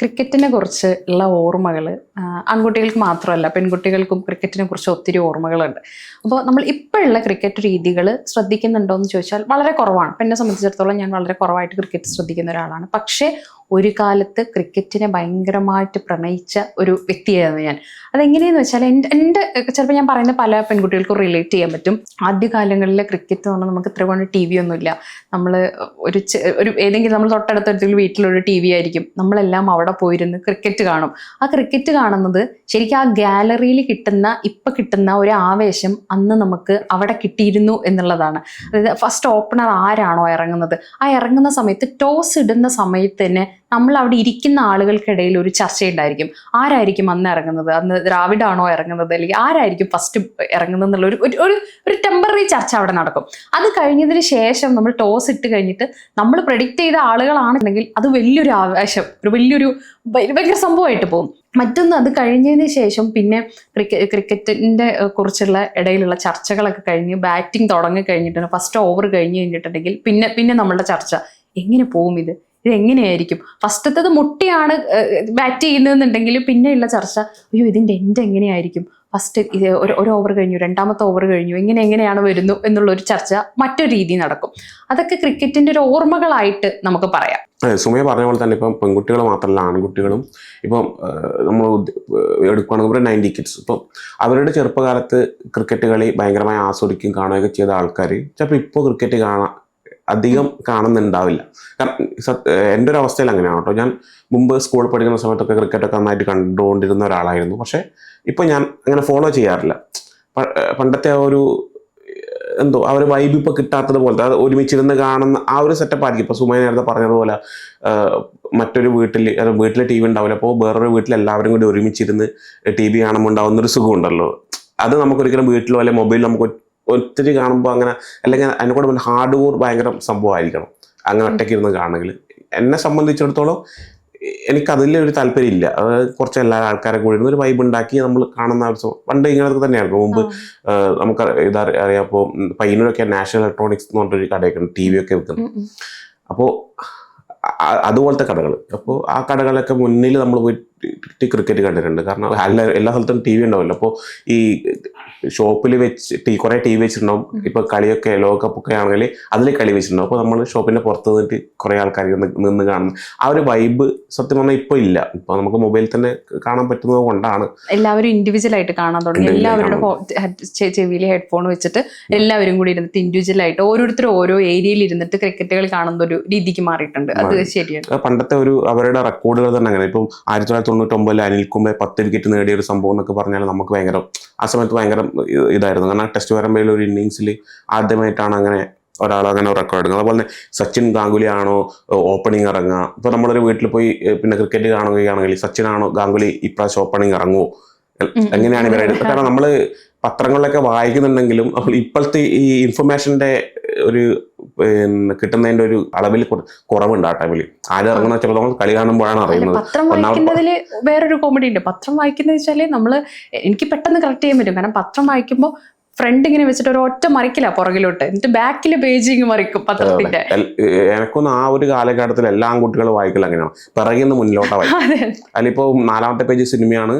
ക്രിക്കറ്റിനെ കുറിച്ച് ഉള്ള ഓർമ്മകൾ ആൺകുട്ടികൾക്ക് മാത്രമല്ല പെൺകുട്ടികൾക്കും ക്രിക്കറ്റിനെ കുറിച്ച് ഒത്തിരി ഓർമ്മകളുണ്ട്. അപ്പോൾ നമ്മൾ ഇപ്പോഴുള്ള ക്രിക്കറ്റ് രീതികൾ ശ്രദ്ധിക്കുന്നുണ്ടോ എന്ന് ചോദിച്ചാൽ വളരെ കുറവാണ്. ഇപ്പം എന്നെ സംബന്ധിച്ചിടത്തോളം ഞാൻ വളരെ കുറവായിട്ട് ക്രിക്കറ്റ് ശ്രദ്ധിക്കുന്ന ഒരാളാണ്. പക്ഷേ ഒരു കാലത്ത് ക്രിക്കറ്റിനെ ഭയങ്കരമായിട്ട് പ്രണയിച്ച ഒരു വ്യക്തിയായിരുന്നു ഞാൻ. അതെങ്ങനെയെന്ന് വെച്ചാൽ എന്റെ എന്റെ ചിലപ്പോൾ ഞാൻ പറയുന്ന പല പെൺകുട്ടികൾക്കും റിലേറ്റ് ചെയ്യാൻ പറ്റും. ആദ്യകാലങ്ങളിൽ ക്രിക്കറ്റ് എന്ന് പറഞ്ഞാൽ നമുക്ക് ഇത്ര കൊണ്ട് ടി വി ഒന്നുമില്ല. നമ്മൾ ഒരു ഒരു ഏതെങ്കിലും നമ്മൾ തൊട്ടടുത്ത ഏതെങ്കിലും വീട്ടിലൊരു ടി വി ആയിരിക്കും. നമ്മളെല്ലാം അവിടെ പോയിരുന്ന് ക്രിക്കറ്റ് കാണും. ആ ക്രിക്കറ്റ് കാണുന്നത് ശരിക്കും ആ ഗാലറിയിൽ കിട്ടുന്ന ഇപ്പം കിട്ടുന്ന ഒരു ആവേശം അന്ന് നമുക്ക് അവിടെ കിട്ടിയിരുന്നു എന്നുള്ളതാണ്. അതായത് ഫസ്റ്റ് ഓപ്പണർ ആരാണോ ഇറങ്ങുന്നത്? ആ ഇറങ്ങുന്ന സമയത്ത് ടോസ് ഇടുന്ന സമയത്ത് തന്നെ നമ്മൾ അവിടെ ഇരിക്കുന്ന ആളുകൾക്കിടയിൽ ഒരു ചർച്ചയുണ്ടായിരിക്കും. ആരായിരിക്കും അന്ന് ഇറങ്ങുന്നത്? അന്ന് ദ്രാവിഡാണോ ഇറങ്ങുന്നത്? അല്ലെങ്കിൽ ആരായിരിക്കും ഫസ്റ്റ് ഇറങ്ങുന്നത് എന്നുള്ള ഒരു ഒരു- ഒരു ടെമ്പററി ചർച്ച അവിടെ നടക്കും. അത് കഴിഞ്ഞതിന് ശേഷം നമ്മൾ ടോസ് ഇട്ട് കഴിഞ്ഞിട്ട് നമ്മൾ പ്രഡിക്റ്റ് ചെയ്ത ആളുകളാണെന്നുണ്ടെങ്കിൽ അത് വലിയൊരു ആവേശം ഒരു വലിയൊരു ഭയ- ഭയങ്കര സംഭവമായിട്ട് പോകും. മറ്റൊന്ന് അത് കഴിഞ്ഞതിന് ശേഷം പിന്നെ ക്രിക്കറ്റ് ക്രിക്കറ്റിന്റെ കുറിച്ചുള്ള ഇടയിലുള്ള ചർച്ചകളൊക്കെ കഴിഞ്ഞ് ബാറ്റിംഗ് തുടങ്ങി കഴിഞ്ഞിട്ടുണ്ട് ഫസ്റ്റ് ഓവർ കഴിഞ്ഞ് കഴിഞ്ഞിട്ടുണ്ടെങ്കിൽ പിന്നെ പിന്നെ നമ്മളുടെ ചർച്ച. എങ്ങനെ പോകും ഇത്? ഇത് എങ്ങനെയായിരിക്കും ഫസ്റ്റത്തത് മുട്ടിയാണ് ബാറ്റ് ചെയ്യുന്നതെന്നുണ്ടെങ്കിൽ പിന്നെയുള്ള ചർച്ച അയ്യോ ഇതിന്റെ എന്റെ എങ്ങനെയായിരിക്കും? ഫസ്റ്റ് ഇത് ഒരു ഓവർ കഴിഞ്ഞു രണ്ടാമത്തെ ഓവർ കഴിഞ്ഞു എങ്ങനെ എങ്ങനെയാണ് വരുന്നു എന്നുള്ള ഒരു ചർച്ച മറ്റൊരു രീതി നടക്കും. അതൊക്കെ ക്രിക്കറ്റിന്റെ ഒരു ഓർമ്മകളായിട്ട് നമുക്ക് പറയാം. സുമയ പറഞ്ഞ പോലെ തന്നെ ഇപ്പം പെൺകുട്ടികൾ മാത്രമല്ല ആൺകുട്ടികളും ഇപ്പം നമ്മൾ എടുക്കുകയാണെങ്കിൽ ഒരു നയന്റി കിഡ്സ് ഇപ്പം അവരുടെ ചെറുപ്പകാലത്ത് ക്രിക്കറ്റ് കളി ഭയങ്കരമായി ആസ്വദിക്കും കാണുകയൊക്കെ ചെയ്ത ആൾക്കാർ ചിലപ്പോൾ ഇപ്പോൾ ക്രിക്കറ്റ് കാണാൻ അധികം കാണുന്നുണ്ടാവില്ല. കാരണം എന്റെ ഒരു അവസ്ഥയിൽ അങ്ങനെയാണ് കേട്ടോ. ഞാൻ മുമ്പ് സ്കൂളിൽ പഠിക്കുന്ന സമയത്തൊക്കെ ക്രിക്കറ്റൊക്കെ നന്നായിട്ട് കണ്ടുകൊണ്ടിരുന്ന ഒരാളായിരുന്നു. പക്ഷേ ഇപ്പോൾ ഞാൻ അങ്ങനെ ഫോളോ ചെയ്യാറില്ല. പണ്ടത്തെ ആ ഒരു എന്തോ ആ ഒരു വൈബ് ഇപ്പോൾ കിട്ടാത്തത് പോലത്തെ അത് ഒരുമിച്ചിരുന്ന് കാണുന്ന ആ ഒരു സെറ്റപ്പ് ആയിരിക്കും. ഇപ്പോൾ സുമയ നേരത്തെ പറഞ്ഞതുപോലെ മറ്റൊരു വീട്ടിൽ അത് വീട്ടിൽ ടി വി ഉണ്ടാവില്ല. അപ്പോൾ വേറൊരു വീട്ടിൽ എല്ലാവരും കൂടി ഒരുമിച്ചിരുന്ന് ടി വി കാണുമ്പോൾ ഉണ്ടാകുന്നൊരു സുഖമുണ്ടല്ലോ. അത് നമുക്കൊരിക്കലും വീട്ടിലോ അല്ലെങ്കിൽ മൊബൈലിൽ നമുക്ക് ഒത്തിരി കാണുമ്പോൾ അങ്ങനെ അല്ലെങ്കിൽ അതിനെ കൂടെ ഹാർഡ് കോർ ഭയങ്കര സംഭവമായിരിക്കണം. അങ്ങനെ ഒറ്റയ്ക്ക് ഇരുന്ന് കാണണമെങ്കിൽ. എന്നെ സംബന്ധിച്ചിടത്തോളം എനിക്ക് അതിൽ ഒരു താല്പര്യം ഇല്ല അതായത് കുറച്ച് എല്ലാ ആൾക്കാരെ കൂടി ഒരു വൈബ് ഉണ്ടാക്കി നമ്മൾ കാണുന്ന ഒരു സംഭവം. പണ്ട് ഇങ്ങനത്തെ തന്നെയായിരുന്നു. മുമ്പ് നമുക്ക് ഇതാ അറിയാം. അപ്പോൾ പയ്യന്നൂരൊക്കെ നാഷണൽ ഇലക്ട്രോണിക്സ് എന്ന് പറഞ്ഞൊരു കടയൊക്കെ ഉണ്ട്. ടി വി ഒക്കെ വെക്കുന്നു. അപ്പോൾ അതുപോലത്തെ കടകൾ അപ്പോൾ ആ കടകളൊക്കെ മുന്നിൽ നമ്മൾ പോയിട്ട് ക്രിക്കറ്റ് കണ്ടിട്ടുണ്ട്. കാരണം എല്ലാ എല്ലാ സ്ഥലത്തും ടി വി ഉണ്ടാവില്ല. അപ്പോൾ ഈ ഷോപ്പിൽ വെച്ച് ടി കുറേ ടി വി വെച്ചിട്ടുണ്ടാവും ഇപ്പോൾ കളിയൊക്കെ ലോകകപ്പൊക്കെ ആണെങ്കിൽ അതിൽ കളി വെച്ചിട്ടുണ്ടാവും. അപ്പോൾ നമ്മൾ ഷോപ്പിന്റെ പുറത്ത് നിന്നിട്ട് കുറേ ആൾക്കാർ നിന്ന് കാണുന്നു ആ ഒരു വൈബ് സത്യം പറഞ്ഞാൽ ഇപ്പോൾ ഇല്ല. ഇപ്പോൾ നമുക്ക് മൊബൈലിൽ തന്നെ കാണാൻ പറ്റുന്നത് കൊണ്ടാണ്. എല്ലാവരും ഇൻഡിവിജ്വൽ ആയിട്ട് കാണാൻ തുടങ്ങി. എല്ലാവരുടെ. ചെവിയിൽ ഹെഡ്ഫോൺ വെച്ചിട്ട് എല്ലാവരും കൂടി ഇരുന്നിട്ട് ഇൻഡിവിജ്വൽ ആയിട്ട് ഓരോരുത്തരും ഓരോ ഏരിയയിൽ ഇരുന്നിട്ട് ക്രിക്കറ്റുകൾ കാണുന്ന ഒരു രീതിക്ക് മാറിയിട്ടുണ്ട്. അത് ശരിയാണ്. പണ്ടത്തെ ഒരു അവരുടെ റെക്കോർഡുകൾ തന്നെ അങ്ങനെ. ഇപ്പം ആയിരത്തി തൊള്ളായിരത്തി തൊണ്ണൂറ്റൊമ്പതിൽ അനിൽ കുംബ്ലെ പത്ത് വിക്കറ്റ് നേടിയ ഒരു സംഭവം എന്നൊക്കെ പറഞ്ഞാൽ നമുക്ക് ഭയങ്കര ആ സമയത്ത് ഭയങ്കര ഇത് ഇതായിരുന്നു. കാരണം ടെസ്റ്റ് പരമ്പരയിലെ ഒരു ഇന്നിങ്സിൽ ആദ്യമായിട്ടാണ് അങ്ങനെ ഒരാൾ അങ്ങനെ റെക്കോർഡ് എടുക്കുന്നത്. അതുപോലെ തന്നെ സച്ചിൻ ഗാംഗുലി ആണോ ഓപ്പണിംഗ് ഇറങ്ങുക. ഇപ്പോൾ നമ്മളൊരു വീട്ടിൽ പോയി പിന്നെ ക്രിക്കറ്റ് കാണുകയാണെങ്കിൽ സച്ചിൻ ആണോ ഗാംഗുലി ഇപ്രാവശ്യം ഓപ്പണിംഗ് ഇറങ്ങുമോ. എങ്ങനെയാണ് ഇവരെ കാരണം നമ്മൾ പത്രങ്ങളിലൊക്കെ വായിക്കുന്നുണ്ടെങ്കിലും അപ്പോൾ ഇപ്പോഴത്തെ ഈ ഇൻഫർമേഷന്റെ ഒരു പിന്നെ കിട്ടുന്നതിന്റെ ഒരു അളവിൽ കുറ- കുറവുണ്ട് ആ ടൈമിൽ. ആരും ഇറങ്ങുന്ന ചിലപ്പോൾ നമ്മൾ കളി കാണുമ്പോഴാണ് അറിയുന്നത്. പത്രം വായിക്കുന്നതിൽ വേറൊരു കോമഡി ഉണ്ട്. പത്രം വായിക്കുന്നത് വെച്ചാൽ നമ്മൾ എനിക്ക് പെട്ടെന്ന് കറക്റ്റ് ചെയ്യാൻ പറ്റും. കാരണം പത്രം വായിക്കുമ്പോൾ ഫ്രണ്ട് ഇങ്ങനെ വെച്ചിട്ട് ഒരു ഒറ്റ മറിക്കില്ല പുറകിലോട്ട്. എന്നിട്ട് ബാക്കിൽ പേജിങ് മറിക്കും പത്രത്തിന്റെ. എനക്കൊന്നും ആ ഒരു കാലഘട്ടത്തിൽ എല്ലാ ആൺകുട്ടികളും വായിക്കൽ അങ്ങനെയാണ്. പിറകിൽ നിന്ന് മുന്നിലോട്ടാ വായിക്കും അതിലിപ്പോ നാലാമത്തെ പേജ് സിനിമയാണ്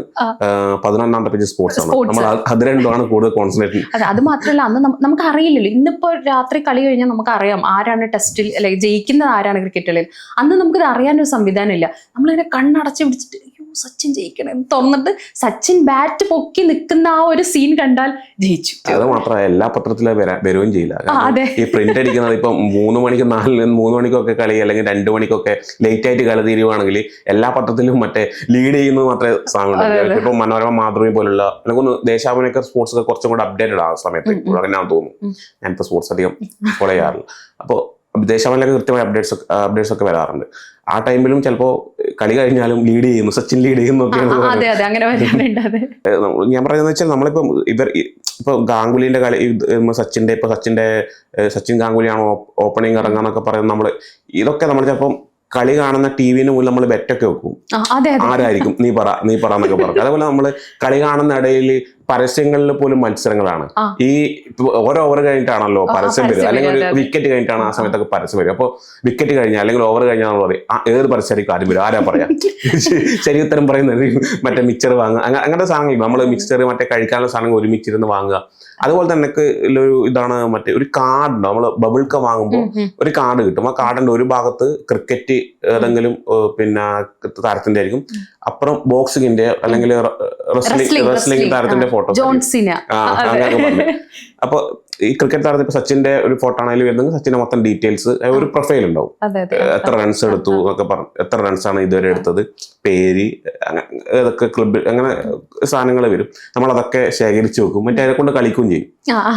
പതിനൊന്നാമത്തെ പേജ് സ്പോർട്സ് ആണ്. നമ്മൾ അത് രണ്ടുമാണ് കൂടുതൽ കോൺസെൻട്രേറ്റ് അതെ അത് മാത്രമല്ല അന്ന് നമുക്ക് അറിയില്ലല്ലോ ഇന്നിപ്പോ രാത്രി കളി കഴിഞ്ഞാൽ നമുക്ക് അറിയാം ആരാണ് ടെസ്റ്റിൽ അല്ലെങ്കിൽ ജയിക്കുന്നത് ആരാണ് ക്രിക്കറ്റ് കളിയിൽ അന്ന് നമുക്കിത് അറിയാനൊരു സംവിധാനം ഇല്ല നമ്മളിങ്ങനെ കണ്ണടച്ച് പിടിച്ചിട്ട് സച്ചിൻ ജയിക്കണം എന്ന് തുറന്നിട്ട് സച്ചിൻ ബാറ്റ് പൊക്കി നിൽക്കുന്ന ആ ഒരു സീൻ കണ്ടാൽ ജയിച്ചു. അത് മാത്രമല്ല എല്ലാ പത്രത്തിലും വരുകയും ചെയ്യില്ല. ഈ പ്രിന്റ് അടിക്കുന്നത് ഇപ്പൊ മൂന്ന് മണിക്ക് നാലിന് മൂന്ന് മണിക്കൊക്കെ കളി അല്ലെങ്കിൽ രണ്ടു മണിക്കൊക്കെ ലേറ്റ് ആയിട്ട് കളി തീരുവാണെങ്കിൽ എല്ലാ പത്രത്തിലും മറ്റേ ലീഡ് ചെയ്യുന്നത് മാത്രമേ സാധനം. ഇപ്പൊ മനോരമ മാതൃഭൂമി പോലുള്ള അല്ലെങ്കിൽ ഒന്ന് ദേശാഭിനയൊക്കെ സ്പോർട്സ് ഒക്കെ കുറച്ചും കൂടെ അപ്ഡേറ്റഡ് ആ സമയത്ത്. അങ്ങനെ തോന്നുന്നു. ഞാനിപ്പോ സ്പോർട്സ് അധികം ഫോളോ ചെയ്യാറില്ല. അപ്പോൾ ദേശാഭിനയൊക്കെ കൃത്യമായി അപ്ഡേറ്റ്സ് അപ്ഡേറ്റ്സ് ഒക്കെ വരാറുണ്ട്. ആ ടൈമിലും ചിലപ്പോൾ കളി കഴിഞ്ഞാലും ലീഡ് ചെയ്യുന്നു സച്ചിൻ ലീഡ് ചെയ്യുന്നു ഞാൻ പറയുന്നത് വെച്ചാൽ നമ്മളിപ്പം ഇവർ ഇപ്പൊ ഗാംഗുലിന്റെ കളി സച്ചിന്റെ ഇപ്പൊ സച്ചിന്റെ സച്ചിൻ ഗാംഗുലിയാണ് ഓപ്പണിംഗ് ഇറങ്ങാന്നൊക്കെ പറയുന്നത് നമ്മൾ ഇതൊക്കെ നമ്മൾ ചിലപ്പം കളി കാണുന്ന ടി വിന് മുന്നിൽ നമ്മൾ ബെറ്റൊക്കെ വെക്കും. ആരായിരിക്കും? നീ പറ നീ പറ എന്നൊക്കെ പറഞ്ഞു. അതേപോലെ നമ്മൾ കളി കാണുന്ന ഇടയിൽ പരസ്യങ്ങളിൽ പോലും മത്സരങ്ങളാണ്. ഈ ഓരോ ഓവർ കഴിഞ്ഞിട്ടാണല്ലോ പരസ്യം വരിക. അല്ലെങ്കിൽ ഒരു. വിക്കറ്റ് കഴിഞ്ഞിട്ടാണ് ആ സമയത്തൊക്കെ പരസ്യം വരിക. അപ്പോൾ വിക്കറ്റ് കഴിഞ്ഞാൽ അല്ലെങ്കിൽ ഓവർ കഴിഞ്ഞാൽ പറയും. ആ ഏത് പരസ്യമായിരിക്കും ആദ്യം വരും ആരാ പറയാ? ശരി ഉത്തരം പറയുന്നത് മറ്റേ മിക്സർ വാങ്ങുക. അങ്ങനെ അങ്ങനത്തെ സാധനങ്ങൾ നമ്മൾ മിക്സർ മറ്റേ കഴിക്കാനുള്ള സാധനങ്ങൾ ഒരുമിച്ചിരുന്ന് വാങ്ങുക. അതുപോലെ തന്നെ ഒരു ഇതാണ് മറ്റേ ഒരു കാർഡ് നമ്മൾ ബബിൾക്ക വാങ്ങുമ്പോൾ. ഒരു കാർഡ് കിട്ടും. ആ കാർഡിന്റെ ഒരു ഭാഗത്ത് ക്രിക്കറ്റ് ഏതെങ്കിലും പിന്നെ താരത്തിന്റെ ആയിരിക്കും. അപ്പുറം ബോക്സിങ്ങിന്റെ അല്ലെങ്കിൽ റെസ്ലിംഗ് റെസ്ലിംഗ് താരത്തിന്റെ ഫോട്ടോ ജോൺസിന. അപ്പൊ ഈ ക്രിക്കറ്റ് താരത്തിൽ ഇപ്പൊ സച്ചിന്റെ ഒരു ഫോട്ടോ ആണെങ്കിലും വരുന്നെങ്കിൽ സച്ചിന്റെ മൊത്തം ഡീറ്റെയിൽസ് ഒരു പ്രൊഫൈൽ ഉണ്ടാവും. എത്ര റൺസ് എടുത്തു എന്നൊക്കെ പറഞ്ഞു എത്ര റൺസ് ആണ് ഇതുവരെ എടുത്തത്? പേര് ഏതൊക്കെ ക്ലബ് അങ്ങനെ സാധനങ്ങൾ വരും. നമ്മൾ അതൊക്കെ ശേഖരിച്ചു വെക്കും. മറ്റേ അതിനെ കൊണ്ട് കളിക്കുകയും ചെയ്യും.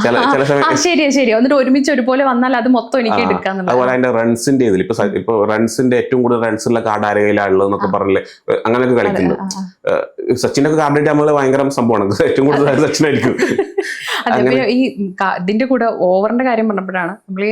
ചില ചില സമയം ഒരുമിച്ച് ഒരുപോലെ വന്നാൽ അത് മൊത്തം എനിക്ക് അതുപോലെ അതിന്റെ റൺസിന്റെ ഇതിൽ ഇപ്പൊ ഇപ്പൊ റൺസിന്റെ ഏറ്റവും കൂടുതൽ റൺസ് ഉള്ള കാർഡ് ആരെ കയ്യിലാണുള്ളത് എന്നൊക്കെ പറഞ്ഞില്ലേ അങ്ങനെയൊക്കെ കളിക്കുന്നു. സച്ചിനൊക്കെ കാർഡ് നമ്മൾ ഭയങ്കര സംഭവമാണ്. ഏറ്റവും കൂടുതൽ സച്ചിനായിരിക്കും ഈ ഇതിന്റെ കൂടെ ഓവറിന്റെ കാര്യം പറഞ്ഞപ്പോഴാണ് നമ്മൾ ഈ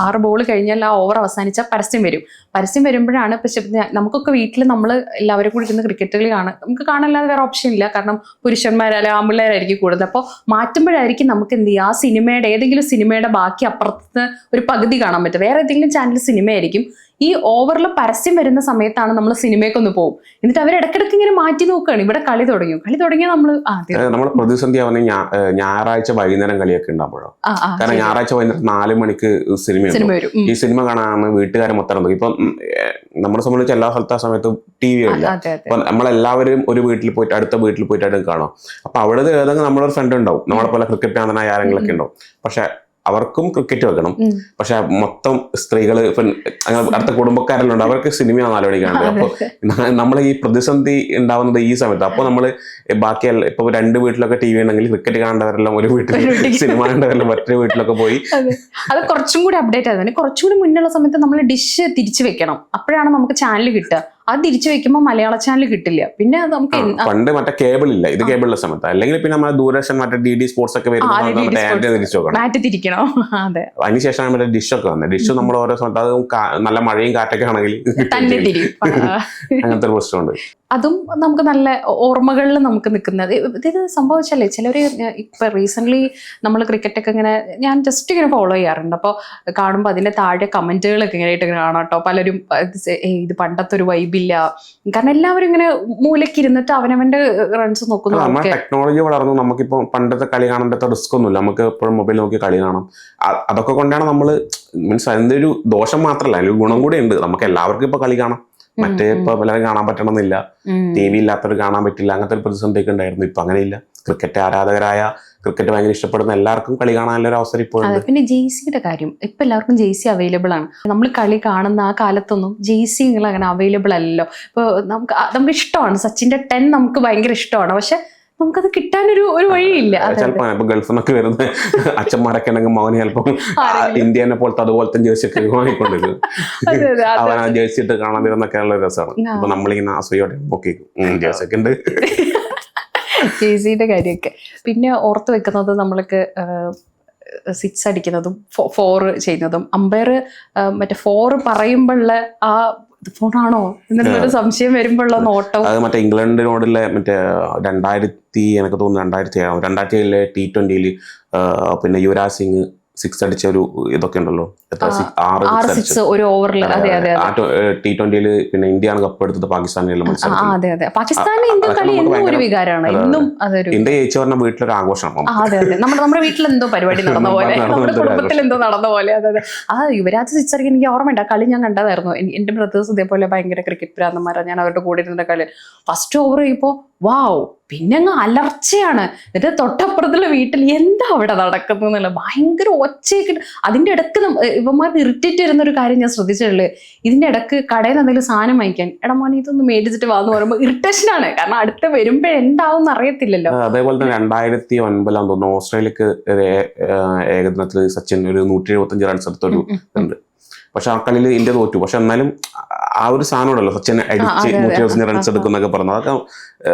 ആറ് ബോൾ കഴിഞ്ഞാൽ ആ ഓവർ അവസാനിച്ച പരസ്യം വരും. പരസ്യം വരുമ്പോഴാണ് ഞാ- നമുക്കൊക്കെ വീട്ടിൽ നമ്മൾ എല്ലാവരും കൂടി ഇരുന്ന് ക്രിക്കറ്റ് കളി കാണാൻ നമുക്ക് കാണാനല്ലാതെ വേറെ ഓപ്ഷൻ ഇല്ല. കാരണം പുരുഷന്മാരല്ല ആമ്പിള്ളേരായിരിക്കും കൂടുതൽ. അപ്പോൾ മാറ്റുമ്പോഴായിരിക്കും നമുക്ക് എന്ത് ചെയ്യുക? ആ സിനിമയുടെ ഏതെങ്കിലും സിനിമയുടെ ബാക്കി അപ്പുറത്ത് ഒരു പകുതി കാണാൻ പറ്റും വേറെ ഏതെങ്കിലും ചാനൽ സിനിമയായിരിക്കും ഈ ഓവറിൽ പരസ്യം വരുന്ന സമയത്താണ് നമ്മൾ സിനിമയ്ക്ക് ഒന്ന് പോകും എന്നിട്ട് അവർ ഇടക്കിടക്ക് ഇങ്ങനെ മാറ്റി നോക്കുകയാണ് ഇവിടെ കളി തുടങ്ങി കളി തുടങ്ങിയ നമ്മൾ നമ്മൾ പ്രതിസന്ധി ആവുന്ന ഞായറാഴ്ച വൈകുന്നേരം കളിയൊക്കെ ആ കാരണം ഞായറാഴ്ച വൈകുന്നേരം നാല് മണിക്ക് സിനിമ ഈ സിനിമ കാണാൻ വീട്ടുകാരെ മൊത്തം ഇപ്പൊ നമ്മളെ സംബന്ധിച്ച് എല്ലാ സ്ഥലത്ത് സമയത്ത് ടി വി ഇല്ല. അതെ അപ്പൊ നമ്മളെല്ലാവരും ഒരു വീട്ടിൽ പോയിട്ട് അടുത്ത വീട്ടിൽ പോയിട്ടായിട്ട് കാണാം. അപ്പൊ അവിടെ ഏതെങ്കിലും നമ്മളൊരു ഫ്രണ്ട് ഉണ്ടാവും. നമ്മളെ പോലെ ക്രിക്കറ്റ് ആണെന്നായ ആരെങ്കിലൊക്കെ ഉണ്ടാവും. പക്ഷെ അവർക്കും ക്രിക്കറ്റ് വെക്കണം. പക്ഷെ മൊത്തം സ്ത്രീകൾ ഇപ്പം അടുത്ത കുടുംബക്കാരെല്ലാം ഉണ്ട്. അവർക്ക് സിനിമ നാല് മണിക്കാണ് അപ്പൊ നമ്മൾ ഈ പ്രതിസന്ധി ഉണ്ടാവുന്നത് ഈ സമയത്ത്. അപ്പൊ നമ്മൾ ബാക്കി ഇപ്പൊ രണ്ട് വീട്ടിലൊക്കെ ടി വി ഉണ്ടെങ്കിൽ ക്രിക്കറ്റ് കാണേണ്ടവരെല്ലാം ഒരു വീട്ടിൽ സിനിമ കാണേണ്ടവരെല്ലാം മറ്റൊരു വീട്ടിലൊക്കെ പോയി. അതെ. അത് കുറച്ചും കൂടി അപ്ഡേറ്റ് ആയതാണ് കുറച്ചും കൂടി മുന്നുള്ള സമയത്ത് നമ്മൾ ഡിഷ് തിരിച്ചു വെക്കണം. അപ്പോഴാണ് നമുക്ക് ചാനൽ കിട്ടുക. അത് തിരിച്ചു വെക്കുമ്പോൾ മലയാള ചാനൽ കിട്ടില്ല. പിന്നെ നമുക്ക് പണ്ട് മറ്റേ കേബിൾ ഇല്ല? ഇത് കേബിളിലെ സമയത്ത്. അല്ലെങ്കിൽ പിന്നെ നമ്മൾ ദൂരദർശൻ മറ്റേ ഡി ഡി സ്പോർട്സ് ഒക്കെ മറ്റേ തിരിക്കണം. അതെ. അതിനുശേഷമാണ് മറ്റേ ഒക്കെ വന്നത്. ഡിഷ് നമ്മൾ ഓരോ സമയത്ത് അത് നല്ല മഴയും കാറ്റൊക്കെ ആണെങ്കിൽ അങ്ങനത്തെ ഒരു പ്രശ്നമുണ്ട്. അതും നമുക്ക് നല്ല ഓർമ്മകളിൽ നമുക്ക് നിൽക്കുന്നത്. ഇത് സംഭവിച്ചല്ലേ? ചിലർ ഇപ്പം റീസെന്റ്ലി നമ്മൾ ക്രിക്കറ്റൊക്കെ ഇങ്ങനെ ഞാൻ ജസ്റ്റ് ഇങ്ങനെ ഫോളോ ചെയ്യാറുണ്ട്. അപ്പോൾ കാണുമ്പോൾ അതിന്റെ താഴെ കമന്റുകളൊക്കെ ഇങ്ങനെ ആയിട്ട് കാണാം കേട്ടോ. പലരും ഇത് പണ്ടത്തെ ഒരു വൈബില്ല കാരണം എല്ലാവരും ഇങ്ങനെ മൂലയ്ക്ക് ഇരുന്നിട്ട് അവനവന്റെ റൺസ് നോക്കുന്നു ടെക്നോളജി വളർന്നു. നമുക്കിപ്പോൾ പണ്ടത്തെ കളി കാണേണ്ട റിസ്ക് ഒന്നുമില്ല. നമുക്ക് എപ്പോഴും മൊബൈൽ നോക്കി കളി കാണാം. അതൊക്കെ കൊണ്ടാണ് നമ്മൾ മീൻസ് അതിന്റെ ഒരു ദോഷം മാത്രമല്ല അതിൽ ഗുണം കൂടെ ഉണ്ട്. നമുക്ക് എല്ലാവർക്കും ഇപ്പോൾ കളി കാണാം. മറ്റേ ഇപ്പൊ പലരും കാണാൻ പറ്റണമെന്നില്ല. ടി വി ഇല്ലാത്തവർ കാണാൻ പറ്റില്ല. അങ്ങനത്തെ ഒരു പ്രതിസന്ധി ഒക്കെ ഉണ്ടായിരുന്നു. ഇപ്പൊ അങ്ങനെയില്ല. ക്രിക്കറ്റ് ആരാധകരായ ക്രിക്കറ്റ് ഭയങ്കര ഇഷ്ടപ്പെടുന്ന എല്ലാവർക്കും കളി കാണാനുള്ള ഒരു അവസരം ഇപ്പോൾ പിന്നെ ജെയ്സിയുടെ കാര്യം. ഇപ്പൊ എല്ലാവർക്കും ജെയ്സി അവൈലബിൾ ആണ്. നമ്മൾ കളി കാണുന്ന ആ കാലത്തൊന്നും ജെയ്സികൾ അങ്ങനെ അവൈലബിൾ അല്ലല്ലോ. ഇപ്പൊ നമുക്ക് നമുക്ക് ഇഷ്ടമാണ്. സച്ചിന്റെ ടെൻ നമുക്ക് ഭയങ്കര ഇഷ്ടമാണ്. പക്ഷെ നമുക്കത് കിട്ടാനൊരു ഒരു വഴിയില്ല. ചിലപ്പോ ഇപ്പൊ ഗൾഫിൽ നിന്നൊക്കെ വരുന്ന അച്ഛന്മാരൊക്കെ ഉണ്ടെങ്കിൽ മകന് ചിലപ്പോ ആരെങ്കിലും. ഇന്ത്യനെ പോലത്തെ അതുപോലത്തെ ജേഴ്സി ഒക്കെ വാങ്ങിക്കൊണ്ടിരുന്നു. അവൻ ആ ജേഴ്സി ഇട്ട് കാണാൻ വരുന്നൊക്കെ ഉള്ള രസമാണ്. അപ്പൊ നമ്മളിങ്ങനെ അസൂയോടെ നോക്കി ജേഴ്സി ഒക്കെ ഉണ്ട് ജേഴ്സിന്റെ കാര്യമൊക്കെ പിന്നെ ഓർത്ത് വെക്കുന്നത് നമ്മൾക്ക് സിക്സ് അടിക്കുന്നതും ഫോർ ചെയ്യുന്നതും അമ്പയർ മറ്റേ ഫോർ പറയുമ്പോഴുള്ള ആ ഫോണാണോ എന്നൊരു സംശയം വരുമ്പോഴുള്ള നോട്ടം. അത് മറ്റേ ഇംഗ്ലണ്ടിനോടുള്ള മറ്റേ രണ്ടായിരത്തി എനിക്ക് തോന്നുന്നു രണ്ടായിരത്തി ഏഴാം രണ്ടായിരത്തി ഏഴിലെ ടി ട്വന്റിയിൽ പിന്നെ യുവരാജ് സിംഗ് സിക്സ് അടിച്ച ഒരു ഇതൊക്കെ ഉണ്ടല്ലോ. ആറ് സിക്സ് ഒരു ഓവറിൽ ടി ട്വന്റിയിൽ പിന്നെ ഇന്ത്യയാണ് കപ്പ് എടുത്തത് ആ, ഇന്ത്യ ജയിച്ചു പറഞ്ഞ വീട്ടിലൊരു ആഘോഷമാണ് നമ്മുടെ നമ്മുടെ വീട്ടിൽ എന്തോ പരിപാടി നടന്ന പോലെ. നമ്മുടെ കുടുംബത്തിൽ എന്തോ നടന്ന പോലെ. അതെ ആ യുവരാജ് സിക്സർക്ക് എനിക്ക് ഓർമ്മയുണ്ട്. ആ കളി ഞാൻ കണ്ടതായിരുന്നു. എന്റെ ബ്രദേഴ്സ് ഇതേപോലെ ഭയങ്കര ക്രിക്കറ്റ് ഭ്രാന്തന്മാരാണ് ഞാൻ അവരുടെ കൂടെ ഇരുന്ന കളി. ഫസ്റ്റ് ഓവർ ചെയ്യുമ്പോ വാവ് പിന്നെ അങ്ങ് അലർച്ചയാണ്. എന്നിട്ട് തൊട്ടപ്പുറത്തുള്ള വീട്ടിൽ എന്താ അവിടെ നടക്കുന്നത് എന്നുള്ള ഭയങ്കര ഒച്ചയൊക്കെ അതിന്റെ ഇടയ്ക്ക് ഇവന്മാർക്ക് ഇറിറ്റേറ്റ് വരുന്ന ഒരു കാര്യം ഞാൻ ശ്രദ്ധിച്ചിട്ടുള്ളത്. ഇതിന്റെ ഇടയ്ക്ക് കടയിൽ എന്തെങ്കിലും സാധനം വാങ്ങിക്കാൻ. എടാ മോനെ ഇതൊന്ന് മേടിച്ചിട്ട് വാന്ന് പറയുമ്പോൾ ഇറിറ്റേഷൻ ആണ്. കാരണം അടുത്ത വരുമ്പോൾ എന്താവും അറിയത്തില്ലല്ലോ. അതേപോലെ തന്നെ രണ്ടായിരത്തി ഒൻപതിലാന്ന് തോന്നുന്നു. ഓസ്ട്രേലിയക്ക് ഏകദിനത്തിൽ സച്ചിൻ ഒരു നൂറ്റി എഴുപത്തി അഞ്ച് റൺസ് എടുത്ത ഒരു ഉം, ഉം, ഉം. ഉണ്ട് പക്ഷെ ആ കളിയിൽ ഇന്ത്യ തോറ്റു. പക്ഷെ എന്നാലും ആ ഒരു സാധനം ഉണ്ടല്ലോ സച്ചിൻ അടിച്ച്. നൂറ്റി ഇരുപത്തഞ്ച് റൺസ്. എടുക്കുന്നൊക്കെ പറഞ്ഞു അതൊക്കെ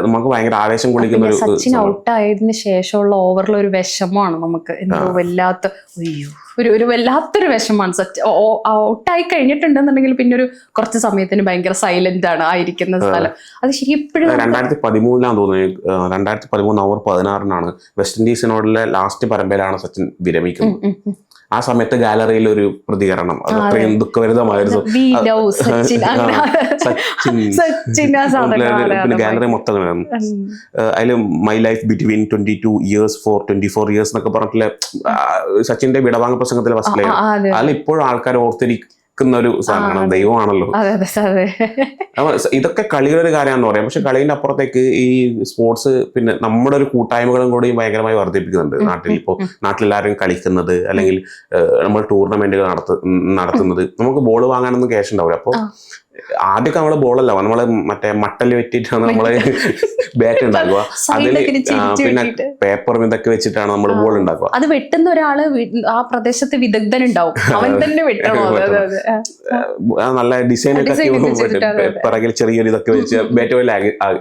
നമുക്ക് ഭയങ്കര ആവേശം കൊള്ളിക്കുന്ന ഒരു സച്ചിൻ ഔട്ട് ആയതിനു ശേഷമുള്ള ഓവറിൽ ഒരു വിഷമമാണ് നമുക്ക്. എന്തോ വല്ലാത്ത അയ്യോ ഒരു ഒരു വല്ലാത്തൊരു വിഷമമാണ് സച്ച് ഔട്ടായി കഴിഞ്ഞിട്ടുണ്ടെന്നുണ്ടെങ്കിൽ പിന്നെ ഒരു കുറച്ച് സമയത്തിന് ഭയങ്കര സൈലന്റ് ആണ് ആയിരിക്കുന്ന സ്ഥലം. അത് ശരി എപ്പോഴും രണ്ടായിരത്തി പതിമൂന്നിലാണ് തോന്നുന്നു രണ്ടായിരത്തി പതിമൂന്ന് ഓവർ പതിനാറിനാണ് വെസ്റ്റ് ഇൻഡീസിനോടുള്ള ലാസ്റ്റ് പരമ്പരയിലാണ് സച്ചിൻ വിരമിക്കുന്നത്. ആ സമയത്ത് ഗാലറിയിൽ ഒരു പ്രതികരണം. അത് അത്രയും ദുഃഖഭരിതമായിരുന്നു. സച്ചിൻ പിന്നെ ഗാലറി മൊത്തം. അതിൽ my life between twenty two years for twenty four years എന്നൊക്കെ പറഞ്ഞിട്ടുള്ള സച്ചിന്റെ വിടവാങ്ങ പ്രസംഗത്തിലെ ആ, ഫസ്റ്റ് ആ, അതെ അതിൽ ഇപ്പോഴും ആൾക്കാർ ഓർത്തിരിക്കുന്ന ഒരു സാധനമാണ് ദൈവമാണല്ലോ. ഇതൊക്കെ കളിയുടെ ഒരു കാര്യമാണെന്ന് പറയാം. പക്ഷെ കളിയുടെ അപ്പുറത്തേക്ക് ഈ സ്പോർട്സ് പിന്നെ നമ്മുടെ ഒരു കൂട്ടായ്മകളും കൂടി ഭയങ്കരമായി വർദ്ധിപ്പിക്കുന്നുണ്ട് നാട്ടിൽ. ഇപ്പോൾ നാട്ടിലെല്ലാവരും കളിക്കുന്നത് അല്ലെങ്കിൽ നമ്മൾ ടൂർണമെന്റുകൾ നടത്തു നടത്തുന്നത്. നമുക്ക് ബോൾ വാങ്ങാനൊന്നും ക്യാഷ് ഉണ്ടാവില്ല. അപ്പോൾ. ആദ്യമൊക്കെ നമ്മൾ ബോളല്ല നമ്മൾ മറ്റേ മട്ടൽ വെറ്റിട്ടാണ് നമ്മൾ ബാറ്റ് ഉണ്ടാക്കുക. അതിൽ പിന്നെ. പേപ്പറും ഇതൊക്കെ വെച്ചിട്ടാണ് നമ്മൾ ബോൾ ഉണ്ടാക്കുക. അത് വെട്ടുന്ന ഒരാൾ ആ പ്രദേശത്ത് വിദഗ്ധൻ ഉണ്ടാവും അവൻ തന്നെ വെട്ടണം. നല്ല ഡിസൈൻ ഒക്കെ. പിറകിൽ ചെറിയൊരു ഇതൊക്കെ വെച്ച് ബാറ്റ് പോലെ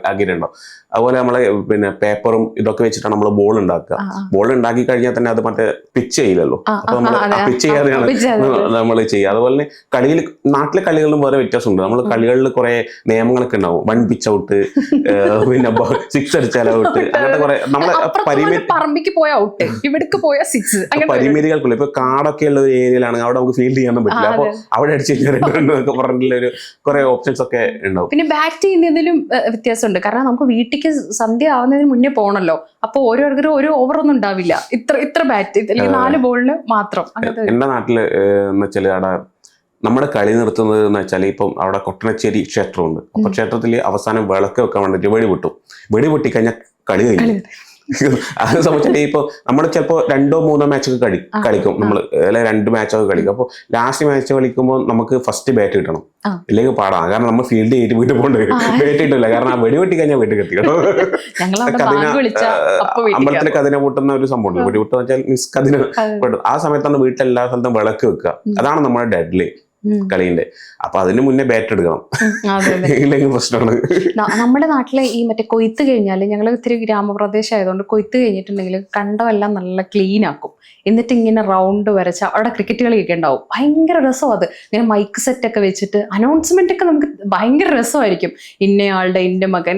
ആക്കിയിട്ടുണ്ടാവും. അതുപോലെ നമ്മളെ പിന്നെ പേപ്പറും ഇതൊക്കെ വെച്ചിട്ടാണ് നമ്മൾ ബോൾ ഉണ്ടാക്കുക. ബോൾ ഉണ്ടാക്കി കഴിഞ്ഞാൽ തന്നെ അത് മറ്റേ പിച്ച് ചെയ്യില്ലല്ലോ. അപ്പൊ നമ്മൾ പിച്ച് ചെയ്യാതെയാണ്. നമ്മൾ ചെയ്യുക. അതുപോലെ തന്നെ കളിയിൽ നാട്ടിലെ കളികളിലും വേറെ വ്യത്യാസമുണ്ട്. നമ്മൾ കളികളിൽ കുറെ നിയമങ്ങളൊക്കെ ഉണ്ടാവും. വൺ പിച്ച് ഔട്ട് പിന്നെ സിക്സ് അടിച്ചാൽ ഔട്ട് അങ്ങനത്തെ കുറെ നമ്മളെ പരിമിതി പോയ ഔട്ട് ഇവിടേക്ക് പോയ സിക്സ് പരിമിതികൾക്കുള്ള ഇപ്പൊ കാടൊക്കെ ഉള്ള ഒരു ഏരിയയിലാണ് അവിടെ നമുക്ക് ഫീൽഡ് ചെയ്യാനൊന്നും പറ്റില്ല. അപ്പോൾ അപ്പൊ അവിടെ അടിച്ചു കഴിഞ്ഞാൽ പറഞ്ഞിട്ടുള്ള ഒരു കുറെ ഓപ്ഷൻസ് ഒക്കെ ഉണ്ടാവും. പിന്നെ ബാറ്റ് ചെയ്യുന്നതിലും വ്യത്യാസമുണ്ട്. കാരണം നമുക്ക് വീട്ടിലേക്ക് സന്ധ്യ ആവുന്നതിന് മുന്നേ പോകണല്ലോ അപ്പൊ ഓരോരുത്തരും ഒരു ഓവറൊന്നും ഒന്നും ഉണ്ടാവില്ല. ഇത്ര ഇത്ര ബാറ്റ് അല്ലെങ്കിൽ നാല് ബോളിന് മാത്രം. എന്റെ നാട്ടിൽ എന്ന് വെച്ചാൽ അവിടെ നമ്മുടെ കളി നിർത്തുന്നത് എന്ന് വെച്ചാൽ ഇപ്പം അവിടെ കൊട്ടണച്ചേരി ക്ഷേത്രമുണ്ട്. അപ്പൊ ക്ഷേത്രത്തിൽ അവസാനം വിളക്ക് വെക്കാൻ വേണ്ടിട്ട് വെടി പൊട്ടും. വെടി പൊട്ടിക്കഴിഞ്ഞാൽ കളി കഴിഞ്ഞു. അത് സംബന്ധിച്ചാൽ ഇപ്പൊ നമ്മൾ ചിലപ്പോ രണ്ടോ മൂന്നോ മാച്ചൊക്കെ കളി കളിക്കും. നമ്മൾ അല്ലെ രണ്ട് മാച്ചൊക്കെ കളിക്കും. അപ്പോൾ ലാസ്റ്റ് മാച്ച് കളിക്കുമ്പോൾ നമുക്ക് ഫസ്റ്റ് ബാറ്റ് കിട്ടണം. ഇല്ലെങ്കിൽ പാടാം. കാരണം നമ്മൾ ഫീൽഡ് ചെയ്തിട്ട് വീട്ടിൽ പോകേണ്ടി. വരും ബാറ്റ് കിട്ടില്ല കാരണം ആ വെടി പൊട്ടി കഴിഞ്ഞാൽ വീട്ടിൽ ഞങ്ങൾ അവിടെ കതിന, അപ്പൊ വീട്ടിൽ കതിന പൊട്ടുന്ന ഒരു സംഭവം വെടി പൊട്ടുന്ന വെച്ചാൽ മീൻസ് കതിന ആ സമയത്താണ് വീട്ടിൽ എല്ലാ സ്ഥലത്തും വിളക്ക് വെക്കുക. അതാണ് നമ്മുടെ ഡെഡ്ലി. കളിന്റെ അപ്പൊ അതിന് മുന്നേ ബാറ്റ് എടുക്കണം. ഇല്ലെങ്കിൽ പ്രശ്നമാണ്. നമ്മുടെ നാട്ടിലെ ഈ മറ്റേ കൊയ്ത്ത് കഴിഞ്ഞാൽ ഞങ്ങൾ ഇത്തിരി ഗ്രാമപ്രദേശം ആയതുകൊണ്ട് കൊയ്ത്ത് കഴിഞ്ഞിട്ടുണ്ടെങ്കിൽ കണ്ടമെല്ലാം നല്ല ക്ലീൻ ആക്കും. എന്നിട്ട് ഇങ്ങനെ റൗണ്ട് വരച്ച അവിടെ ക്രിക്കറ്റ് കളിയൊക്കെ ഉണ്ടാവും. ഭയങ്കര രസം അത്. ഇങ്ങനെ മൈക്ക് സെറ്റ് ഒക്കെ വെച്ചിട്ട് അനൗൺസ്മെന്റ് ഒക്കെ നമുക്ക് ഭയങ്കര രസമായിരിക്കും. ഇന്നയാളുടെ ഇന്റെ മകൻ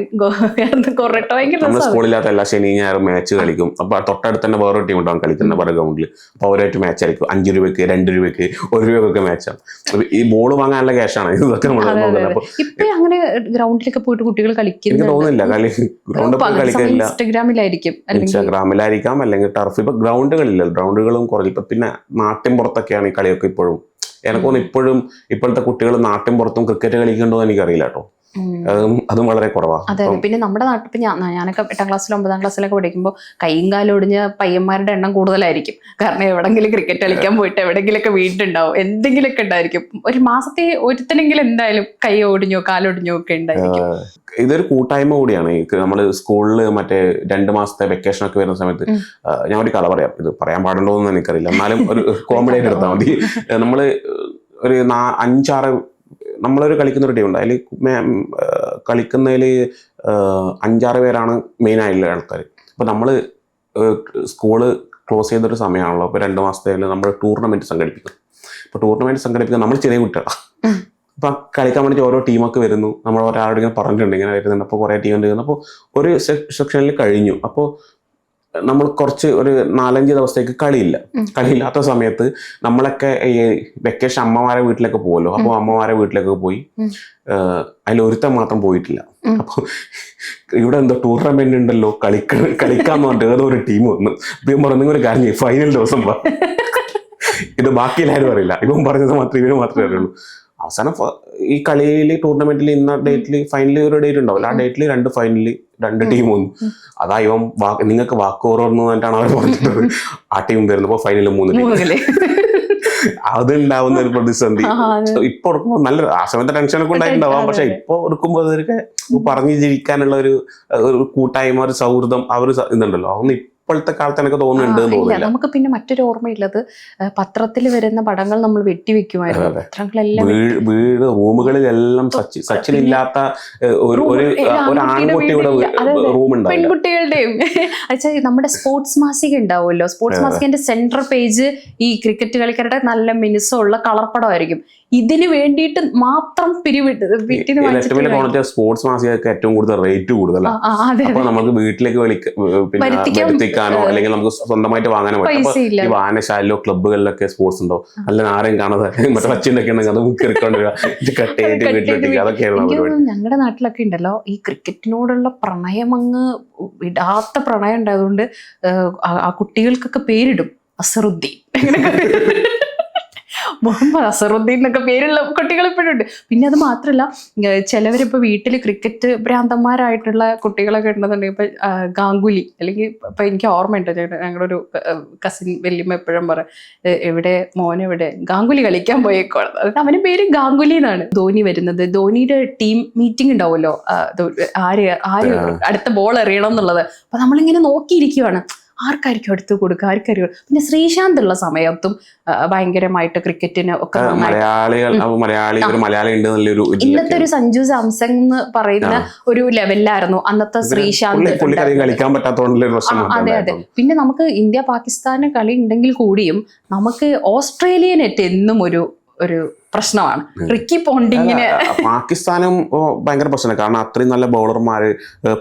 കൊറട്ടോ ഭയങ്കര സ്കൂളില്ലാത്ത എല്ലാ ശനി ഞായറും മാച്ച് കളിക്കും. അപ്പൊ തൊട്ടടുത്ത് തന്നെ വേറൊരു ടീം ഉണ്ടാവും കളിക്കുന്ന പല ഗ്രൗണ്ടിൽ അപ്പൊ അവരായിട്ട് മാച്ച് ആയിരിക്കും അഞ്ച് രൂപയ്ക്ക് രണ്ട് രൂപയ്ക്ക് ഒരു രൂപയ്ക്ക് മാച്ചാണ് ഈ ബോൾ വാങ്ങാനുള്ള ക്യാഷാണ് ഇതൊക്കെ നമ്മൾ ഇപ്പൊ അങ്ങനെ ഗ്രൗണ്ടിലൊക്കെ പോയിട്ട് കുട്ടികൾ കളിക്കുന്നു തോന്നുന്നില്ല. കളി ഗ്രൗണ്ട് കളിക്കില്ല ഇൻസ്റ്റാഗ്രാമിലായിരിക്കും. അല്ലെങ്കിൽ ഇൻസ്റ്റാഗ്രാമിലായിരിക്കാം. അല്ലെങ്കിൽ ടർഫ് ഇപ്പൊ ഗ്രൗണ്ടുകളില്ല ഗ്രൗണ്ടുകളും കുറഞ്ഞു ഇപ്പൊ പിന്നെ നാട്ടിൻ പുറത്തൊക്കെയാണ് ഈ കളിയൊക്കെ ഇപ്പോഴും. എനിക്ക് തോന്നുന്നു ഇപ്പോഴും ഇപ്പോഴത്തെ കുട്ടികൾ നാട്ടിൻ പുറത്തും ക്രിക്കറ്റ് കളിക്കുന്നുണ്ടോ എന്ന് എനിക്കറിയില്ല കേട്ടോ. അതും അതും വളരെ കുറവാണ് അതെ പിന്നെ നമ്മുടെ നാട്ടിൽ ഇപ്പം ഞാൻ ഞാനൊക്കെ എട്ടാം ക്ലാസ്സിലും ഒമ്പതാം ക്ലാസ്സിലൊക്കെ പഠിക്കുമ്പോൾ കൈയും കാലും ഒടിഞ്ഞ പയ്യന്മാരുടെ എണ്ണം കൂടുതലായിരിക്കും. കാരണം എവിടെങ്കിലും ക്രിക്കറ്റ് കളിക്കാൻ പോയിട്ട് എവിടെങ്കിലൊക്കെ വീട്ടുണ്ടാവും എന്തെങ്കിലുമൊക്കെ ഉണ്ടായിരിക്കും. ഒരു മാസത്തെ ഒരുത്തനെങ്കിലും എന്തായാലും കൈ ഒടിഞ്ഞോ കാലൊടിഞ്ഞോ ഒക്കെ ഉണ്ടായിരിക്കും. ഇതൊരു കൂട്ടായ്മ കൂടിയാണ്. നമ്മൾ സ്കൂളിൽ മറ്റേ രണ്ട് മാസത്തെ വെക്കേഷൻ ഒക്കെ വരുന്ന സമയത്ത് ഞാൻ ഒരു കഥ പറയാം. ഇത് പറയാൻ പാടുണ്ടോ എന്ന് എനിക്കറിയില്ല. എന്നാലും ഒരു കോമഡി ആയിട്ട് എടുത്താൽ മതി. നമ്മൾ ഒരു നാ- അഞ്ചാറ് നമ്മളൊരു കളിക്കുന്ന ഒരു ടീം ഉണ്ട് അതിൽ കളിക്കുന്നതിൽ അഞ്ചാറ് പേരാണ് മെയിൻ ആയിട്ടുള്ള ആൾക്കാർ അപ്പോൾ നമ്മൾ സ്കൂൾ ക്ലോസ് ചെയ്തൊരു സമയമാണല്ലോ അപ്പോൾ രണ്ട് മാസത്തേൽ നമ്മൾ ടൂർണമെന്റ് സംഘടിപ്പിക്കും. അപ്പോൾ ടൂർണമെന്റ് സംഘടിപ്പിക്കാൻ നമ്മൾ ചെറിയ കുട്ടികളാണ് അപ്പം കളിക്കാൻ വേണ്ടി ഓരോ ടീമൊക്കെ വരുന്നു. നമ്മൾ ഒരാളോട് ഇങ്ങനെ പറഞ്ഞിട്ടുണ്ട് ഇങ്ങനെ വരുന്നുണ്ട്. അപ്പോൾ കുറേ ടീം വരുന്നു അപ്പോൾ ഒരു സെക്ഷനിൽ കഴിഞ്ഞു. അപ്പോൾ നമ്മൾ കുറച്ച് ഒരു നാലഞ്ച് ദിവസത്തേക്ക് കളിയില്ല. കളിയില്ലാത്ത സമയത്ത് നമ്മളൊക്കെ ഈ വെക്കേഷൻ അമ്മമാരെ വീട്ടിലൊക്കെ പോകുമല്ലോ അപ്പോൾ അമ്മമാരെ വീട്ടിലൊക്കെ പോയി. അതിൽ ഒരുത്തൻ മാത്രം പോയിട്ടില്ല. അപ്പൊ അപ്പോൾ ഇവിടെ എന്തോ ടൂർണമെന്റ് ഉണ്ടല്ലോ കളിക്ക കളിക്കാന്ന് പറഞ്ഞിട്ട് ഏതോ ഒരു ടീം വന്നു. ഇപ്പൊ പറഞ്ഞു "നിങ്ങൾ ഒരു കാര്യം ഫൈനൽ ദിവസം ഇത് ബാക്കി എല്ലാവരും അറിയില്ല. ഇപ്പം പറഞ്ഞത് മാത്രമേ ഇവന് മാത്രമേ അറിയുള്ളൂ. അവസാനം ഈ കളിയിൽ ടൂർണമെന്റിൽ ഇന്ന ഡേറ്റിൽ ഫൈനലിൽ ഒരു ഡേറ്റ് ഉണ്ടാവില്ല ആ ഡേറ്റിൽ രണ്ട് ഫൈനലിൽ രണ്ട് ടീം വന്നു. അതാ ഇവൻ നിങ്ങൾക്ക് വാക്ക് എന്നിട്ടാണ് അവർ പറഞ്ഞിട്ടത് ആ ടീം വരുന്നപ്പോൾ ഫൈനലിൽ മൂന്ന് ടീം ഉണ്ടാവുന്ന അതുണ്ടാവുന്ന ഒരു പ്രതിസന്ധി. ഇപ്പൊ ഓർക്കുമ്പോ നല്ല ആ സമയത്ത് ടെൻഷനൊക്കെ ഉണ്ടായിട്ടുണ്ടാവാം. പക്ഷെ. ഇപ്പൊ ഓർക്കുമ്പോ അതൊക്കെ പറഞ്ഞു ജീവിക്കാനുള്ള ഒരു ഒരു കൂട്ടായ്മ ഒരു സൗഹൃദം ആ ഒരു ഇതുണ്ടല്ലോ. അതൊന്നും ഇപ്പോഴത്തെ കാലത്ത് എനിക്ക് തോന്നുന്നുണ്ട് തോന്നുന്നില്ല. നമുക്ക് പിന്നെ മറ്റൊരു ഓർമ്മയുള്ളത് പത്രത്തിൽ വരുന്ന പടങ്ങൾ നമ്മൾ വെട്ടിവെക്കുമായിരുന്നു. പത്രങ്ങളെല്ലാം വീട് റൂമുകളിലെല്ലാം സച്ചിൻ സച്ചിൻ ഇല്ലാത്ത ഒരു ഒരു ആൺകുട്ടിയുടെ. റൂം പെൺകുട്ടികളുടെയും. നമ്മുടെ സ്പോർട്സ് മാസിക ഉണ്ടാവുമല്ലോ. സ്പോർട്സ് മാസികന്റെ സെൻട്രൽ പേജ് ഈ ക്രിക്കറ്റ് കളിക്കാരുടെ നല്ല മിനുസമുള്ള കളർ പടമായിരിക്കും. ഇതിന് വേണ്ടിയിട്ട് മാത്രം പിരിവിട്ട് വീട്ടിൽ നിന്ന് ഏറ്റവും വലിയ വാങ്ങിച്ചിട്ട് കോണത്തെ സ്പോർട്സ് മാസികൾക്ക് ഏറ്റവും കൂടുതൽ റേറ്റ് കൂടുതലാണ് അപ്പൊ നമുക്ക് വീട്ടിലേക്ക് വരുത്തിക്കാനോ അല്ലെങ്കിൽ നമുക്ക് സ്വന്തമായിട്ട് വാങ്ങാനോ പറ്റും. ഈ വായനശാലയിലോ ക്ലബ്ബുകളിലൊക്കെ സ്പോർട്സ് ഉണ്ടോ? അല്ല ആരെയും കാണാതെ മറ്റേ ഉണ്ടെങ്കിൽ അത് കട്ട് ചെയ്തിട്ട് വീട്ടിലെത്തിക്കുക അതൊക്കെയാണ് ഞങ്ങളുടെ നാട്ടിലൊക്കെ ഉണ്ടല്ലോ. ഈ ക്രിക്കറ്റിനോടുള്ള പ്രണയം അങ്ങ് വിടാത്ത പ്രണയം ഉണ്ടായതുകൊണ്ട് ആ- കുട്ടികൾക്കൊക്കെ പേരിടും. അസറുദ്ദീൻ. മുഹമ്മദ് അസറുദ്ദീൻ എന്നൊക്കെ പേരുള്ള കുട്ടികൾ ഇപ്പോഴും ഉണ്ട്. പിന്നെ അത് മാത്രമല്ല ചിലവരിപ്പോൾ വീട്ടിൽ ക്രിക്കറ്റ് ഭ്രാന്തന്മാരായിട്ടുള്ള കുട്ടികളൊക്കെ ഉണ്ടെന്നുണ്ടെങ്കിൽ ഇപ്പൊ ഗാംഗുലി അല്ലെങ്കിൽ ഇപ്പൊ എനിക്ക് ഓർമ്മയുണ്ട് ഞങ്ങളുടെ ഒരു കസിൻ വല്യമ്മ എപ്പോഴും പറ എവിടെ മോൻ എവിടെ? ഗാംഗുലി കളിക്കാൻ പോയേക്കോളാം അതായത് അവന്റെ പേര് ഗാംഗുലി എന്നാണ്. ധോനി വരുന്നത്. ധോനിയുടെ ടീം മീറ്റിംഗ് ഉണ്ടാവുമല്ലോ ആര് ആര് അടുത്ത ബോൾ എറിയണം എന്നുള്ളത്. അപ്പൊ നമ്മളിങ്ങനെ നോക്കിയിരിക്കുവാണ്. ആർക്കായിരിക്കും എടുത്തു കൊടുക്കുക? ആർക്കായിരിക്കും പിന്നെ ശ്രീശാന്ത് ഉള്ള സമയത്തും ഭയങ്കരമായിട്ട് ക്രിക്കറ്റിന് ഒക്കെ മലയാളികൾ മലയാളി ഒരു മലയാളി ഉണ്ട് എന്നുള്ളൊരു ഇന്നത്തെ ഒരു സഞ്ജു സാംസങ് എന്ന് പറയുന്ന ഒരു ലെവലിലായിരുന്നു അന്നത്തെ ശ്രീശാന്ത് കളിക്കാൻ പറ്റാത്തതുകൊണ്ടുള്ള അതെ അതെ. പിന്നെ നമുക്ക് ഇന്ത്യ പാകിസ്ഥാന് കളി ഉണ്ടെങ്കിൽ കൂടിയും നമുക്ക് ഓസ്ട്രേലിയനെറ്റ് എന്നും ഒരു ഒരു പ്രശ്നമാണ്. റിക്കി പോണ്ടിങ്ങിന് പാകിസ്ഥാനും ഭയങ്കര പ്രശ്നമാണ്. കാരണം അത്രയും നല്ല ബൗളർമാര്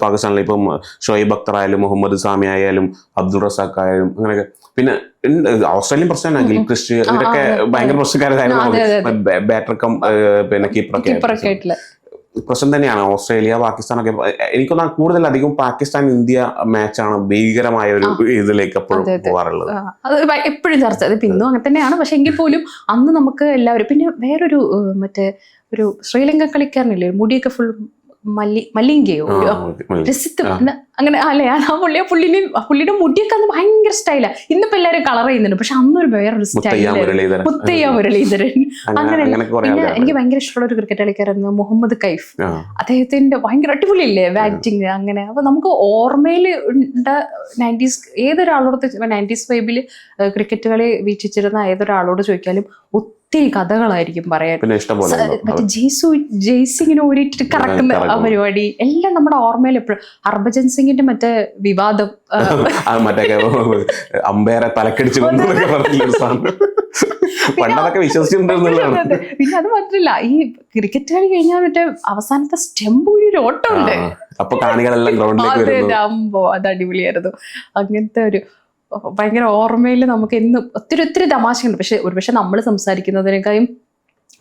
പാകിസ്ഥാനിൽ ഇപ്പം ഷോയിബ് അക്തർ ആയാലും മുഹമ്മദ് സാമി ആയാലും അബ്ദുൾ റസാഖ് ആയാലും അങ്ങനെയൊക്കെ. പിന്നെ ഓസ്ട്രേലിയൻ പ്രശ്നമാണ്. ഗിൽ ക്രിസ്റ്റ് ഇവരൊക്കെ. ഭയങ്കര പ്രശ്നക്കാരായിരുന്നു ബാറ്റർ കം പിന്നെ കീപ്പറൊക്കെ പ്രശ്നം തന്നെയാണ്. ഓസ്ട്രേലിയ പാകിസ്ഥാനൊക്കെ. എനിക്കൊന്നാ കൂടുതൽ അധികം പാകിസ്ഥാൻ ഇന്ത്യ മാച്ചാണ് ഭീകരമായ ഒരു ഇതിലേക്ക് എപ്പോഴും. പോകാറുള്ളത്. അത് എപ്പോഴും ചർച്ച. അത് പിന്നും അങ്ങനെ തന്നെയാണ്. പക്ഷെ എങ്കിൽ പോലും അന്ന് നമുക്ക് എല്ലാവരും പിന്നെ വേറൊരു മറ്റേ ഒരു ശ്രീലങ്ക കളിക്കാരനില്ലേ മുടിയൊക്കെ ഫുൾ മല്ലി മല്ലിങ്കയോ. രസിത്ത് അങ്ങനെ അല്ലെ? ആ പുള്ളിയെ പുള്ളിനെ പുള്ളിയുടെ മുടിയൊക്കെ അന്ന് ഭയങ്കര സ്റ്റൈലാ ഇന്നിപ്പോ എല്ലാരും കളർ ചെയ്യുന്നുണ്ട്. പക്ഷെ അന്നൊരു വേറൊരു സ്റ്റൈൽ മുത്തയ്യ മുരളീധരൻ. അങ്ങനെ പിന്നെ എനിക്ക് ഭയങ്കര ഇഷ്ടമുള്ള ഒരു ക്രിക്കറ്റ് കളിക്കാരായിരുന്നു മുഹമ്മദ് കൈഫ്. അദ്ദേഹത്തിന്റെ ഭയങ്കര അടിപൊളിയല്ലേ? ബാറ്റിങ് അങ്ങനെ. അപ്പൊ നമുക്ക് ഓർമ്മയിൽ ഉണ്ട നയന്റീസ് ഏതൊരാളോട് നയന്റീസ് വൈബിൽ ക്രിക്കറ്റ് കളി വീക്ഷിച്ചിരുന്ന ഏതൊരാളോട് ചോദിക്കാലും ഒത്തിരി കഥകളായിരിക്കും പറയാൻ. മറ്റേ ജെയ്സു ജെയ്സി ഓടിയിട്ട് കറക്കുന്ന ആ പരിപാടി. എല്ലാം നമ്മുടെ ഓർമ്മയിൽ എപ്പോഴും. ഹർഭജൻ സിംഗിന്റെ മറ്റേ വിവാദം. മറ്റേ അമ്പയറെ തലക്കടിച്ച് പണ്ടതൊക്കെ വിശ്വസിച്ചിട്ടുണ്ടെന്നുള്ളതാണ്. പിന്നെ അത് മാത്രല്ല ഈ ക്രിക്കറ്റ് കളി കഴിഞ്ഞാൽ മറ്റേ അവസാനത്തെ സ്റ്റെമ്പ് ഒരു ഓട്ടം ഉണ്ട് ആ, അപ്പൊ കാണികളെല്ലാം ഗ്രൗണ്ടിലേക്ക് അമ്പോ അത് അടിപൊളിയായിരുന്നു. അങ്ങനത്തെ ഒരു ഭയങ്കര ഓർമ്മയിൽ നമുക്ക് എന്നും ഒത്തിരി ഒത്തിരി തമാശയുണ്ട് പക്ഷെ ഒരുപക്ഷെ നമ്മൾ സംസാരിക്കുന്നതിനേക്കാളും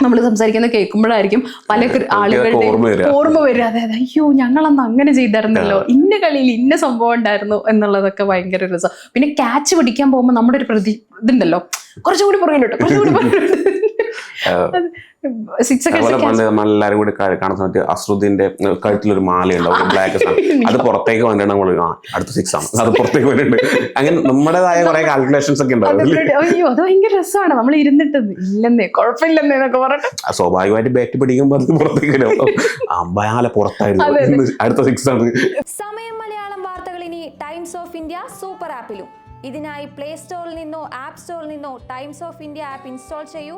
നമ്മൾ സംസാരിക്കുന്ന കേൾക്കുമ്പോഴായിരിക്കും പല ആളുകളുടെ ഓർമ്മ വരിക. ഓർമ്മ വരിക. അതെ അതെ. അയ്യോ ഞങ്ങളന്ന് അങ്ങനെ ചെയ്തായിരുന്നല്ലോ. ഇന്ന കളിയിൽ ഇന്ന സംഭവം ഉണ്ടായിരുന്നു എന്നുള്ളതൊക്കെ ഭയങ്കര രസം. പിന്നെ ക്യാച്ച് പിടിക്കാൻ പോകുമ്പോൾ നമ്മുടെ ഒരു പ്രതി ഇതുണ്ടല്ലോ. കുറച്ചുകൂടി പുറകിലോട്ട് കുറച്ചുകൂടി പുറകിലോട്ട് നമ്മളെല്ലാരും കൂടി കാണുന്ന സമയത്ത് അസ്രുദ്ദീന്റെ ഒരു മാലയുണ്ട്. ഒരു ബ്ലാക്ക് അത് പുറത്തേക്ക് വന്നിട്ട് നമ്മൾ ആ അടുത്ത സിക്സ് ആണ്. അത് പുറത്തേക്ക് വന്നിട്ടുണ്ട് അങ്ങനെ നമ്മുടേതായ കുറെ കാൽക്കുലേഷൻസ് ഒക്കെ ഉണ്ടാവും അയ്യോ അത് ഭയങ്കര രസമാണ്. നമ്മൾ ഇരുന്നിട്ട് ഇല്ലെന്നേ കുഴപ്പമില്ലെന്നേ എന്നൊക്കെ പറഞ്ഞിട്ട്. സ്വാഭാവികമായിട്ട് ബാറ്റ് പിടിക്കുമ്പോൾ അത് പുറത്തേക്ക് വരും. പുറത്തായിരുന്നു. അടുത്ത സിക്സ് ആണ്. സമയം മലയാളം വാർത്തകൾ ഇനി ടൈംസ് ഓഫ് ഇന്ത്യ സൂപ്പർ ആപ്പിലും ഇതിനായി പ്ലേ സ്റ്റോറിൽ നിന്നോ ആപ്പ് സ്റ്റോറിൽ നിന്നോ Times of India app install ചെയ്യൂ.